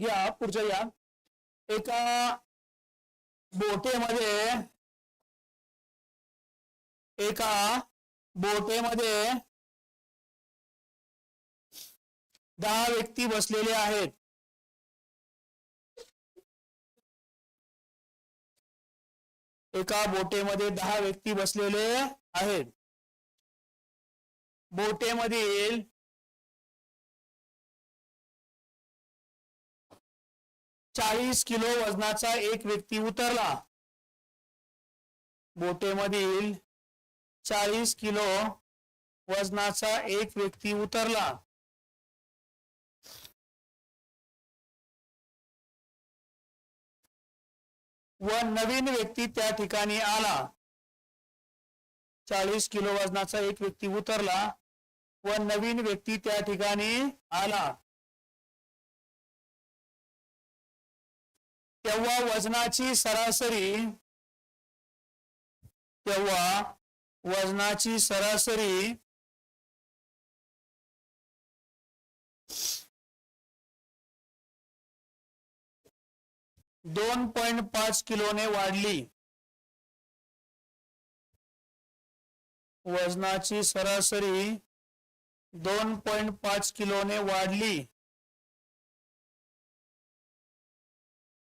घ्या पुढच्या या. एका बोटेमध्ये एका बोटेमध्ये दहा व्यक्ती बसलेले आहेत. एका बोटेमध्ये दहा व्यक्ती बसलेले आहेत. बोटेमधील चाळीस किलो वजनाचा एक व्यक्ती उतरला. बोटेमधील चाळीस किलो वजनाचा एक व्यक्ती उतरला. व नवीन व्यक्ती त्या ठिकाणी आला. चाळीस किलो वजनाचा एक व्यक्ती उतरला व नवीन व्यक्ती त्या ठिकाणी आला. तेव्हा वजनाची सरासरी तेव्हा वजनाची सरासरी दोन पॉइंट पाच किलोने वाढली. वजनाची सरासरी दोन पॉइंट पाच किलोने वाढली.